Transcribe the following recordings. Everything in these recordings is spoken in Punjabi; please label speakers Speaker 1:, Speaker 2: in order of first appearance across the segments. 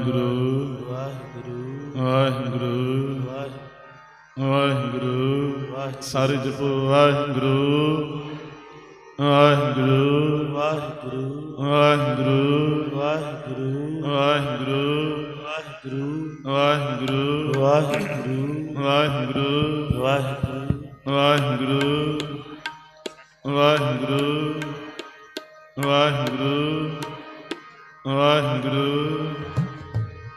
Speaker 1: ਗੁਰੂ
Speaker 2: ਵਾਹਿਗੁਰੂ
Speaker 1: ਵਾਹਿਗੁਰੂ
Speaker 2: ਵਾਹਿਗੁਰੂ
Speaker 1: ਵਾਹਿਗੁਰੂ ਸਾਰੇ ਜਪੋ ਵਾਹਿਗੁਰੂ ਵਾਹਿਗੁਰੂ
Speaker 2: ਵਾਹਿਗੁਰੂ
Speaker 1: ਵਾਹਿਗੁਰੂ
Speaker 2: ਵਾਹਿਗੁਰੂ
Speaker 1: ਵਾਹਿਗੁਰੂ
Speaker 2: ਵਾਹਿਗੁਰੂ
Speaker 1: ਵਾਹਿਗੁਰੂ
Speaker 2: ਵਾਹਿਗੁਰੂ
Speaker 1: ਵਾਹਿਗੁਰੂ
Speaker 2: ਵਾਹਿਗੁਰੂ
Speaker 1: ਵਾਹਿਗੁਰੂ ਵਾਹਿਗੁਰੂ ਵਾਹਿਗੁਰੂ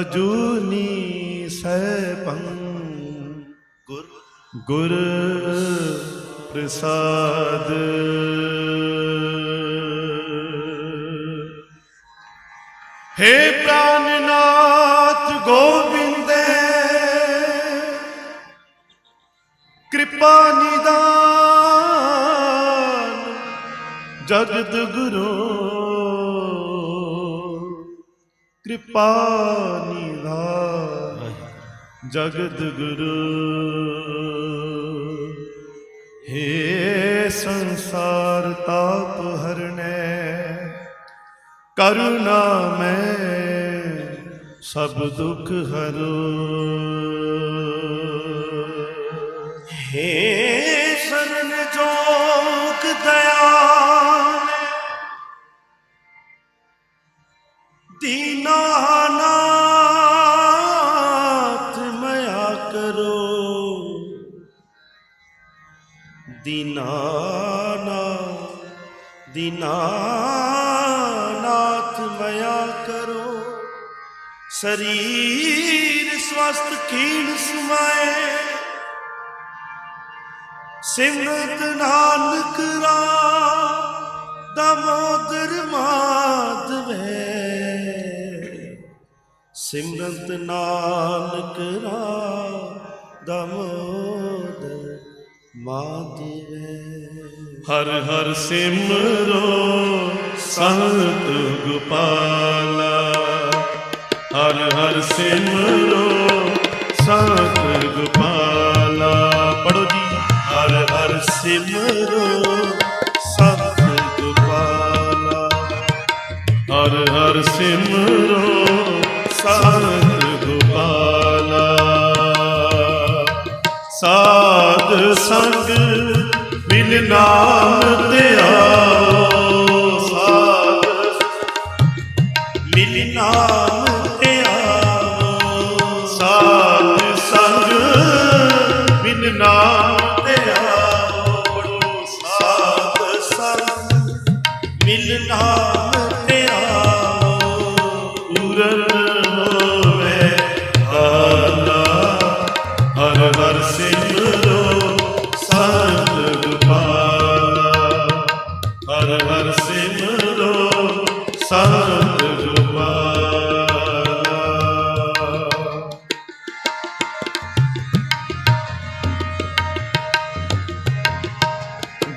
Speaker 1: ਅਜੂਨੀ ਸੈਭੰ। ਗੁਰ ਗੁਰ ਪ੍ਰਸਾਦ। ਹੇ ਪ੍ਰਾਨਨਾਥ ਗੋਬਿੰਦੇ ਕਿਰਪਾ ਨਿਦਾਨ ਜਗਤ ਗੁਰੂ ਕਿਰਪਾ ਨਿਦਾਨ ਜਗਤ ਗੁਰੂ। ਹੇ ਸੰਸਾਰ ਤਾਪ ਹਰਣੈ ਕਰੁਣਾ ਮੈਂ ਸਭ ਦੁੱਖ ਹਰੋ।
Speaker 2: ਹੇ ਸਰਨ ਜੋਗ ਦਇਆਲ ਦੀਨਾਨਾਥ ਮਇਆ ਕਰੋ। ਦੀਨਾਨਾਥ ਦੀਨਾਨਾਥ ਮਇਆ ਕਰੋ। ਸਰੀਰ ਸਵਸਥ ਖੀਣ ਸਮਾਏ। ਸਿਮਰਤ ਨਾਨਕ ਰਾ, ਦਮੋਦਰ ਮਾਧਵੇ। ਸਿਮਰਤ ਨਾਨਕ ਰਾ ਦਮੋਦਰ ਮਾਧਵੇ
Speaker 1: ਹਰ ਹਰ ਸਿਮਰੋ ਸੰਤ ਗੋਪਾਲਾ। ਹਰ ਹਰ ਸਿਮਰੋ ਸੰਤ ਗੋਪਾਲਾ। ਪੜੋ ਜੀ।
Speaker 2: ਹਰ ਹਰ ਸਿਮਰੋ ਸੰਤ ਗੋਪਾਲਾ।
Speaker 1: ਹਰ ਹਰ ਸਿਮਰੋ ਸੰਤ ਗੋਪਾਲਾ ਸਾਧ ਸੰਗ ਮਿਲ ਨਾਮ ਤੇ ਆਓ। ਸਾਧ
Speaker 2: ਮਿਲ ਨਾਮ ਤੇ ਆਓ।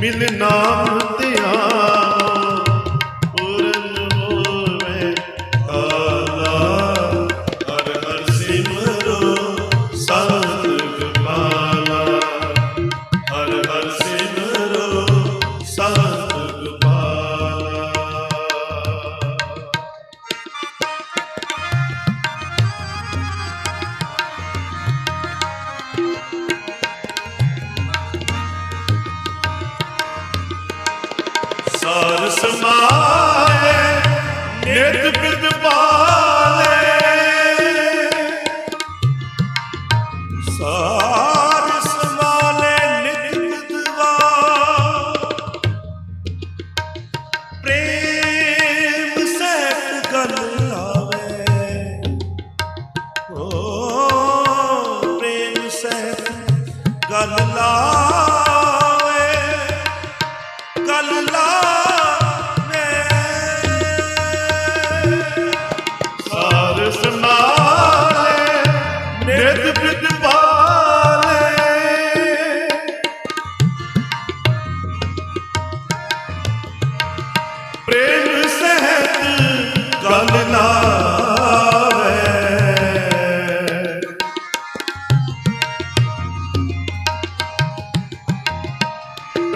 Speaker 2: ਮਿਲ
Speaker 1: ਕਾਲਾ ਹਰ ਹਰ ਸਿਮਰੋ ਸਤਿ
Speaker 2: ਹਰ ਹਰ ਸਿਮਰੋ ਸਤਿ
Speaker 1: ਸਮਾਏ ਨਿਤ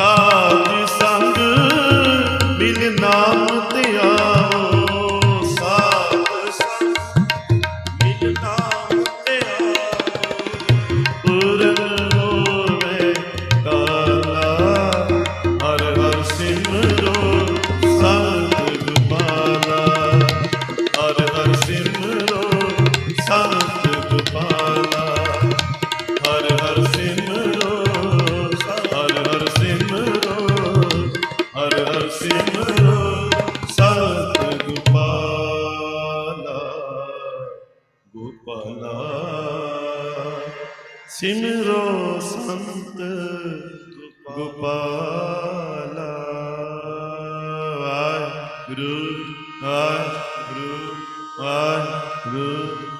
Speaker 1: का ਗੋਪਾਲਾ।
Speaker 2: ਸਿਮਰੋ ਸੰਤ ਗੋਪਾਲਾ।
Speaker 1: ਵਾਹਿਗੁਰੂ ਗੁਰੂ ਵਾਹਿ